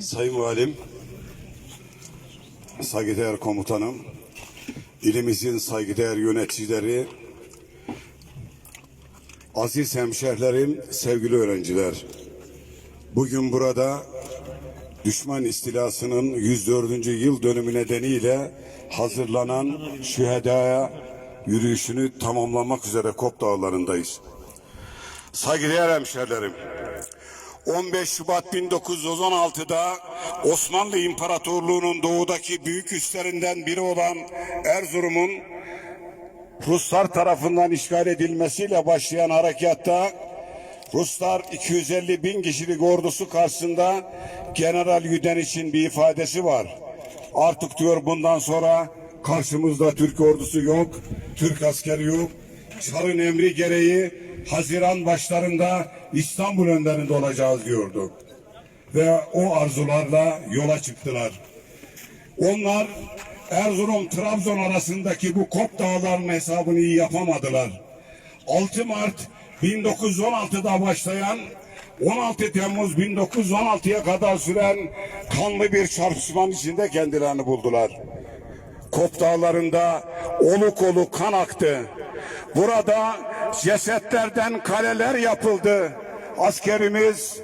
Sayın Valim, saygıdeğer komutanım, ilimizin saygıdeğer yöneticileri, aziz hemşehrilerim, sevgili öğrenciler. Bugün burada düşman istilasının 104. yıl dönümü nedeniyle hazırlanan şühedaya yürüyüşünü tamamlamak üzere Kop Dağları'ndayız. Saygıdeğer hemşehrilerim, 15 Şubat 1916'da Osmanlı İmparatorluğu'nun doğudaki büyük üslerinden biri olan Erzurum'un Ruslar tarafından işgal edilmesiyle başlayan harekatta Ruslar 250 bin kişilik ordusu karşısında General Yüden için bir ifadesi var. Artık diyor bundan sonra karşımızda Türk ordusu yok, Türk askeri yok. Çar'ın emri gereği Haziran başlarında İstanbul önlerinde olacağız diyordu. Ve o arzularla yola çıktılar. Onlar Erzurum Trabzon arasındaki bu Kop Dağları'nın hesabını iyi yapamadılar. 6 Mart 1916'da başlayan 16 Temmuz 1916'ya kadar süren kanlı bir çarpışmanın içinde kendilerini buldular. Kop Dağları'nda oluk oluk kan aktı. Burada cesetlerden kaleler yapıldı. Askerimiz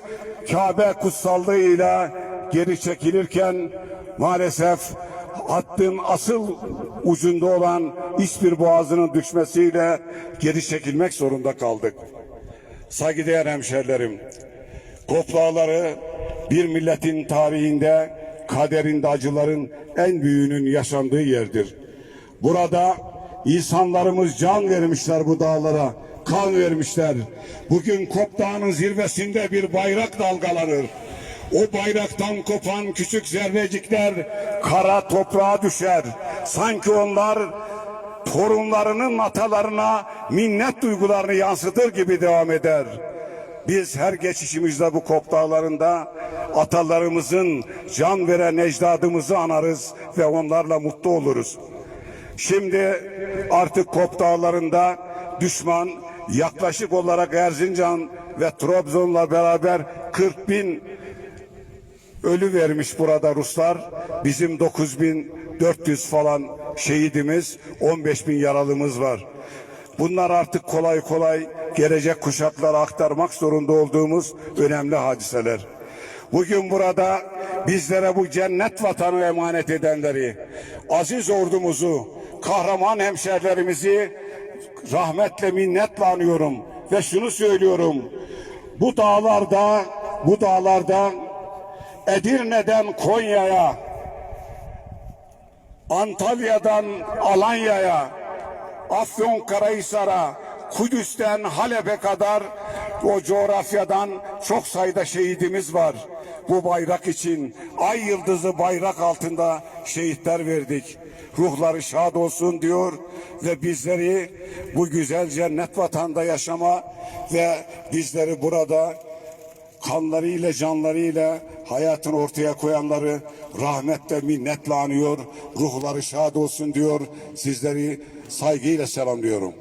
Kabe kutsallığıyla geri çekilirken maalesef hattın asıl ucunda olan İspir Boğazı'nın düşmesiyle geri çekilmek zorunda kaldık. Saygıdeğer hemşerilerim, Koplağları bir milletin tarihinde kaderinde acıların en büyüğünün yaşandığı yerdir. Burada insanlarımız can vermişler bu dağlara, kan vermişler. Bugün Kop Dağı'nın zirvesinde bir bayrak dalgalanır. O bayraktan kopan küçük zerrecikler kara toprağa düşer. Sanki onlar torunlarının atalarına minnet duygularını yansıtır gibi devam eder. Biz her geçişimizde bu kop dağlarında atalarımızın can veren ecdadımızı anarız ve onlarla mutlu oluruz. Şimdi artık kop dağlarında düşman yaklaşık olarak Erzincan ve Trabzon'la beraber 40 bin ölü vermiş burada Ruslar. Bizim 9400 falan şehidimiz, 15 bin yaralımız var. Bunlar artık kolay kolay gelecek kuşaklara aktarmak zorunda olduğumuz önemli hadiseler. Bugün burada bizlere bu cennet vatanı emanet edenleri, aziz ordumuzu, kahraman hemşerilerimizi rahmetle minnetle anıyorum ve şunu söylüyorum. Bu dağlarda, bu dağlarda Edirne'den Konya'ya, Antalya'dan Alanya'ya, Afyonkarahisar'a, Kudüs'ten Halep'e kadar o coğrafyadan çok sayıda şehidimiz var. Bu bayrak için ay yıldızı bayrak altında şehitler verdik. Ruhları şad olsun diyor ve bizleri bu güzel cennet vatanda yaşama ve bizleri burada kanlarıyla canlarıyla hayatını ortaya koyanları rahmetle minnetle anıyor. Ruhları şad olsun diyor. Sizleri saygıyla selamlıyorum.